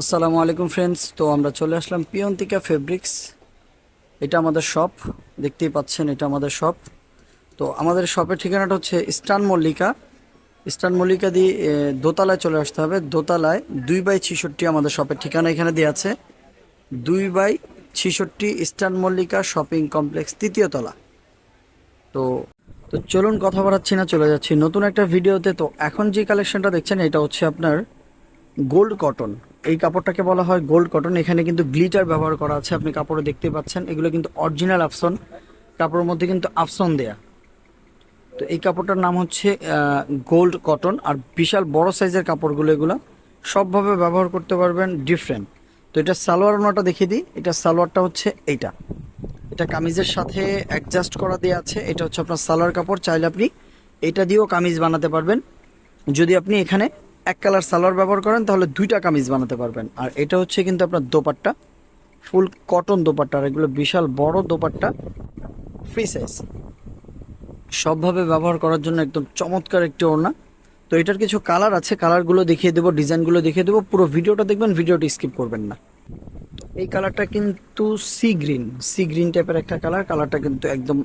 আসসালামু আলাইকুম ফ্রেন্ডস তো আমরা চলে আসলাম পিয়ন্তিকা ফেব্রিক্স এটা আমাদের শপ দেখতেই পাচ্ছেন এটা আমাদের শপ তো আমাদের শপের ঠিকানাটা হচ্ছে ইস্টার্ন মল্লিকা। ইস্টার্ন মল্লিকা দিয়ে দোতলায় চলে আসতে হবে। দোতলায় দুই বাই ছিষট্টি আমাদের শপের ঠিকানা এখানে দেওয়া আছে। দুই বাই ছিষট্টি ইস্টার্ন মল্লিকা শপিং কমপ্লেক্স তৃতীয় তলা। তো তো চলুন কথা বাড়াচ্ছি না, চলে যাচ্ছি। নতুন একটা ভিডিওতে তো এখন যে কালেকশনটা দেখছেন, এটা হচ্ছে আপনার গোল্ড কটন এই কাপড়টাকে বলা হয় গোল্ড কটন এখানে কিন্তু গ্লিটার ব্যবহার করা আছে, আপনি কাপড়ে দেখতে পাচ্ছেন। এগুলো কিন্তু অরিজিনাল আফসন কাপড়ের মধ্যে কিন্তু আফসন দেয়া। তো এই কাপড়টার নাম হচ্ছে গোল্ড কটন আর বিশাল বড় সাইজের কাপড়গুলো এগুলো। সবভাবে ব্যবহার করতে পারবেন ডিফারেন্ট তো এটা সালোয়ার ওনাটা দেখিয়ে দিই। এটা সালোয়ারটা হচ্ছে এইটা। এটা কামিজের সাথে অ্যাডজাস্ট করা দেওয়া আছে। এটা হচ্ছে আপনার সালোয়ার কাপড়। চাইলে আপনি এটা দিয়েও কামিজ বানাতে পারবেন। যদি আপনি এখানে এক কালার সালোয়ার ব্যবহার করেন, তাহলে দুইটা কামিজ বানাতে পারবেন। আর এটা হচ্ছে কিন্তু আপনার দোপাট্টা, ফুল কটন দোপাট্টা, আর এগুলো বিশাল বড় দোপাট্টা ফ্রি সাইজ সবভাবে ব্যবহার করার জন্য একদম চমৎকার একটি ওড়না। তো এটার কিছু কালার আছে, কালারগুলো দেখিয়ে দেবো, ডিজাইনগুলো দেখিয়ে দেবো, পুরো ভিডিওটা দেখবেন, ভিডিওটি স্কিপ করবেন না। এই কালারটা কিন্তু সি গ্রিন। সি গ্রিন টাইপের একটা কালার, কালারটা কিন্তু একদম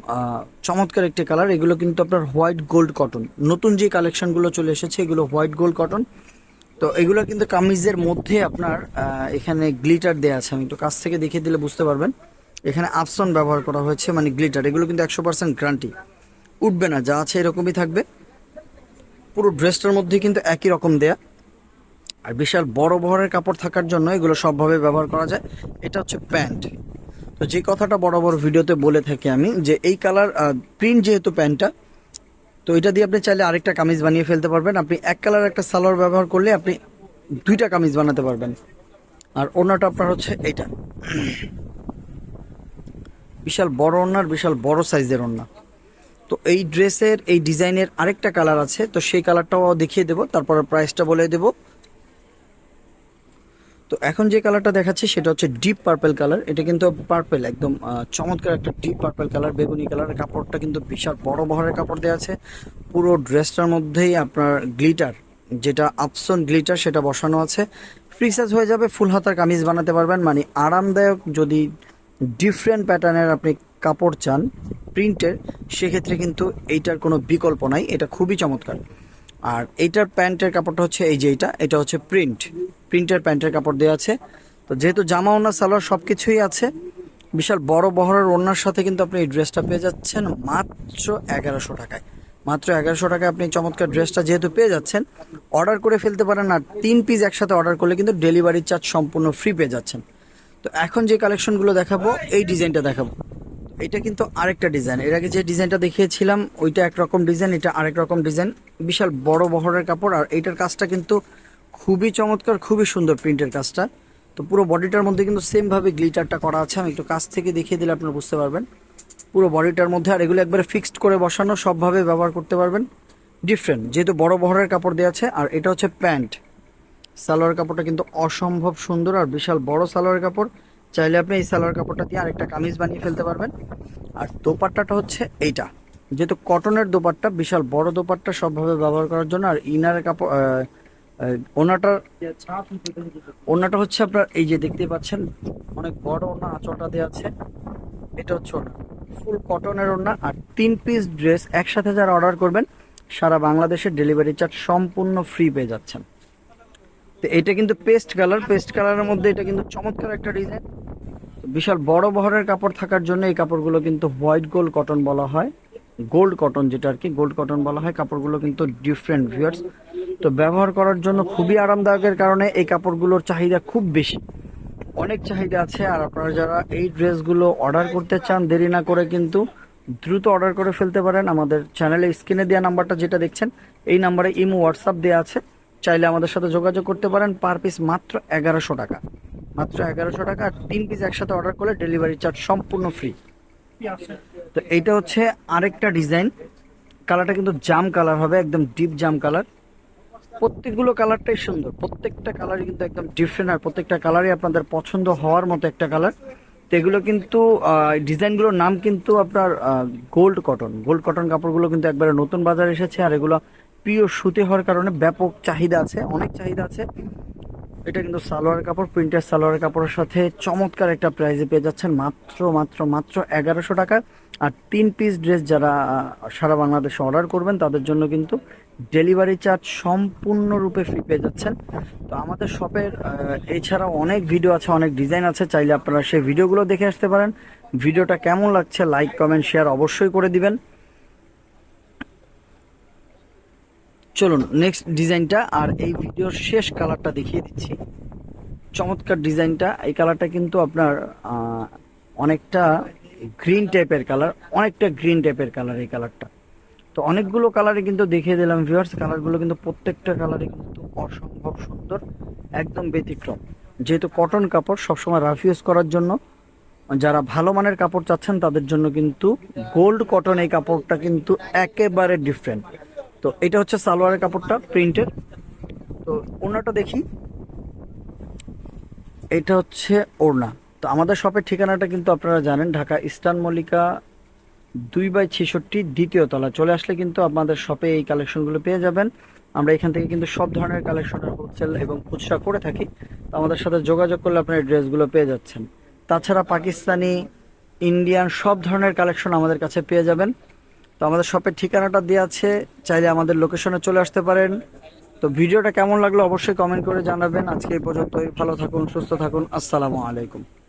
চমৎকার একটি কালার। এগুলো কিন্তু আপনার হোয়াইট গোল্ড কটন। নতুন যে কালেকশনগুলো চলে এসেছে, এগুলো হোয়াইট গোল্ড কটন। তো এগুলো কিন্তু কামিজের মধ্যে আপনার এখানে গ্লিটার দেওয়া আছে। আমি একটু কাছ থেকে দেখিয়ে দিলে বুঝতে পারবেন। এখানে আপসন ব্যবহার করা হয়েছে মানে গ্লিটার। এগুলো কিন্তু একশো পার্সেন্ট গ্যারান্টি। উঠবে না, যা আছে এরকমই থাকবে। পুরো ড্রেসটার মধ্যে কিন্তু একই রকম দেয়া। আর বিশাল বড় বহরের কাপড় থাকার জন্য এগুলো সবভাবে ব্যবহার করা যায়। এটা হচ্ছে প্যান্ট। তো যে কথাটা বড় বড় ভিডিওতে বলে থাকি আমি, যে এই কালার প্রিন্ট যেহেতু প্যান্টটা, তো এটা দিয়ে আপনি চাইলে আরেকটা কামিজ বানিয়ে ফেলতে পারবেন। আপনি এক কালার একটা সালোয়ার ব্যবহার করলে আপনি দুইটা কামিজ বানাতে পারবেন। আর ওনাটা আপনার হচ্ছে এইটা। বিশাল বড় ওনার বিশাল বড় সাইজের ওনা। তো এই ড্রেসের, এই ডিজাইনের আরেকটা কালার আছে, তো সেই কালারটাও দেখিয়ে দেবো, তারপর প্রাইসটা বলে দেবো। তো এখন যে কালারটা দেখাচ্ছি সেটা হচ্ছে ডিপ পার্পেল কালার এটা কিন্তু পার্পল একদম চমৎকার একটা ডিপ পার্পেল কালার বেগুনি কালারের কাপড়টা কিন্তু বিশাল বড় বহরের কাপড় দেওয়া আছে। পুরো ড্রেসটার মধ্যেই আপনার গ্লিটার যেটা আপসন গ্লিটার সেটা বসানো আছে। ফ্রি সাইজ হয়ে যাবে ফুল হাতার কামিজ বানাতে পারবেন। মানে আরামদায়ক যদি ডিফারেন্ট প্যাটার্নের আপনি কাপড় চান প্রিন্টের, সেক্ষেত্রে কিন্তু এইটার কোনো বিকল্প নাই। এটা খুবই চমৎকার। আর এইটার প্যান্টের কাপড়টা হচ্ছে এই যে এইটা, এটা হচ্ছে প্রিন্ট প্রিন্টের প্যান্টের কাপড় দেওয়া আছে। তো যেহেতু জামা ওনা, সালোয়ার সব কিছুই আছে, বিশাল বড় বহরের ওড়নার সাথে কিন্তু আপনি এই ড্রেসটা পেয়ে যাচ্ছেন মাত্র এগারোশো টাকায়। মাত্র এগারোশো টাকায় আপনি চমৎকার ড্রেসটা যেহেতু পেয়ে যাচ্ছেন, অর্ডার করে ফেলতে পারেন আর তিন পিস একসাথে অর্ডার করলে কিন্তু ডেলিভারি চার্জ সম্পূর্ণ ফ্রি পেয়ে যাচ্ছেন। তো এখন যে কালেকশনগুলো দেখাবো, এই ডিজাইনটা দেখাবো। এটা কিন্তু আরেকটা ডিজাইন। এর আগে যে ডিজাইনটা দেখিয়েছিলাম, ওইটা একরকম ডিজাইন, এটা আরেক রকম ডিজাইন। বিশাল বড় বহরের কাপড় আর এইটার কাজটা কিন্তু খুবই চমৎকার, খুবই সুন্দর প্রিন্টের কাজটা। তো পুরো বডিটার মধ্যে কিন্তু সেম ভাবে গ্লিটারটা করা আছে। আমি একটু কাছ থেকে দেখিয়ে দিলে আপনারা বুঝতে পারবেন। পুরো বডিটার মধ্যে আর এগুলো একবারে ফিক্সড করে বসানো, সবভাবে ব্যবহার করতে পারবেন। ডিফারেন্ট যেহেতু বড় বহরের কাপড় দেওয়া আছে, আর এটা হচ্ছে প্যান্ট। সালোয়ার কাপড়টা কিন্তু অসম্ভব সুন্দর আর বিশাল বড় সালোয়ার কাপড়। চাইলে আপনি এই সালোয়ার কাপড়টা দিয়ে আরেকটা কামিজ বানিয়ে ফেলতে পারবেন। আর দোপাট্টাটা হচ্ছে এইটা। যেহেতু কটনের দোপাট্টা, বিশাল বড় দোপাট্টা সবভাবে ব্যবহার করার জন্য, আর ইনারের কাপড় ওনাটার ওনাটা হচ্ছে আপনার, এই যে দেখতে পাচ্ছেন, অনেক বড় ওনা, আঁচলটা দেওয়া আছে। এটা হচ্ছে ওনা, ফুল কটনের ওনা, আর তিন পিস ড্রেস একসাথে যারা অর্ডার করবেন, সারা বাংলাদেশের ডেলিভারি চার্জ সম্পূর্ণ ফ্রি পেয়ে যাচ্ছেন। তো এটা কিন্তু পেস্ট কালার পেস্ট কালারের মধ্যে এটা কিন্তু চমৎকার একটা ডিজাইন বিশাল বড় বহরের কাপড় থাকার জন্য এই কাপড়গুলো কিন্তু হোয়াইট গোল্ড কটন বলা হয় গোল্ড কটন যেটা আর কি গোল্ড কটন বলা হয়, কাপড়গুলো কিন্তু ডিফারেন্ট ভিউয়ার্স তো ব্যবহার করার জন্য খুবই আরামদায়কের কারণে এই কাপড়গুলোর চাহিদা খুব বেশি। অনেক চাহিদা আছে আর আপনারা যারা এই ড্রেসগুলো অর্ডার করতে চান, দেরি না করে কিন্তু দ্রুত অর্ডার করে ফেলতে পারেন। আমাদের চ্যানেলে স্ক্রিনে দেওয়া নাম্বারটা যেটা দেখছেন, এই নাম্বারে ইমো, হোয়াটসঅ্যাপ দেওয়া আছে। চাইলে আমাদের সাথে যোগাযোগ করতে পারেন পার পিস মাত্র এগারোশো টাকা। মাত্র এগারোশো টাকা আর তিন পিস একসাথে অর্ডার করলে ডেলিভারি চার্জ সম্পূর্ণ ফ্রি। তো এইটা হচ্ছে আরেকটা ডিজাইন। কালারটা কিন্তু জাম কালার হবে, একদম ডিপ জাম কালার। প্রত্যেকগুলো কালারটাই সুন্দর। প্রত্যেকটা কালারই কিন্তু একদম ডিফারেন্ট আর প্রত্যেকটা কালারই আপনাদের পছন্দ হওয়ার মতো একটা কালার। তো এগুলো কিন্তু ডিজাইনগুলোর নাম কিন্তু আপনার গোল্ড কটন গোল্ড কটন কাপড়গুলো কিন্তু একবারে নতুন বাজার এসেছে আর এগুলো প্রিয় সুতে হওয়ার কারণে ব্যাপক চাহিদা আছে, অনেক চাহিদা আছে। এটা কিন্তু সালোয়ার কাপড় প্রিন্টের সালোয়ার কাপড়ের সাথে চমৎকার একটা প্রাইজে পেয়ে যাচ্ছেন। মাত্র মাত্র মাত্র এগারোশো টাকা। আর তিন পিস ড্রেস যারা সারা বাংলাদেশে অর্ডার করবেন, তাদের জন্য কিন্তু ডেলিভারি চার্জ সম্পূর্ণরূপে ফ্রি পেয়ে যাচ্ছেন। তো আমাদের শপের এছাড়াও অনেক ভিডিও আছে, অনেক ডিজাইন আছে, চাইলে আপনারা সেই ভিডিওগুলো দেখে আসতে পারেন। ভিডিওটা কেমন লাগছে লাইক কমেন্ট শেয়ার অবশ্যই করে দিবেন। চলুন নেক্সট ডিজাইনটা আর এই ভিডিওর শেষ কালারটা দেখিয়ে দিচ্ছি। চমৎকার ডিজাইনটা এই কালারটা কিন্তু আপনার অনেকটা গ্রিন টাইপের কালার অনেকটা গ্রিন টাইপের কালার এই কালারটা তো অনেকগুলো কালারে কিন্তু দেখিয়ে দিলাম ভিউয়ার্স কালারগুলো কিন্তু প্রত্যেকটা কালারে কিন্তু অসম্ভব সুন্দর, একদম ব্যতিক্রম। যেহেতু কটন কাপড় সবসময় রাফ ইউজ করার জন্য, যারা ভালো মানের কাপড় চাচ্ছেন, তাদের জন্য কিন্তু গোল্ড কটন এই কাপড়টা কিন্তু একেবারে ডিফারেন্ট তো এটা হচ্ছে সালোয়ারের কাপড়টা প্রিন্টের তো ওড়নাটা দেখি। এটা হচ্ছে ওড়না। তো আমাদের শপের ঠিকানাটা কিন্তু আপনারা জানেন, ঢাকা ইস্টার্ন মল্লিকা দুই বাই ছেষট্টি দ্বিতীয় তলা। চলে আসলে কিন্তু আপনাদের শপে এই কালেকশনগুলো পেয়ে যাবেন। আমরা এখান থেকে কিন্তু সব ধরনের কালেকশনের হোলসেল এবং খুচরা করে থাকি। তো আমাদের সাথে যোগাযোগ করলে আপনার ড্রেসগুলো পেয়ে যাচ্ছেন। তাছাড়া পাকিস্তানি, ইন্ডিয়ান সব ধরনের কালেকশন আমাদের কাছে পেয়ে যাবেন। তো আমাদের শপের ঠিকানাটা দেওয়া আছে। চাইলে আমাদের লোকেশনে চলে আসতে পারেন। তো ভিডিওটা কেমন লাগল অবশ্যই কমেন্ট করে জানাবেন। আজকে এই পর্যন্তই। ভালো থাকুন, সুস্থ থাকুন। আসসালামু আলাইকুম।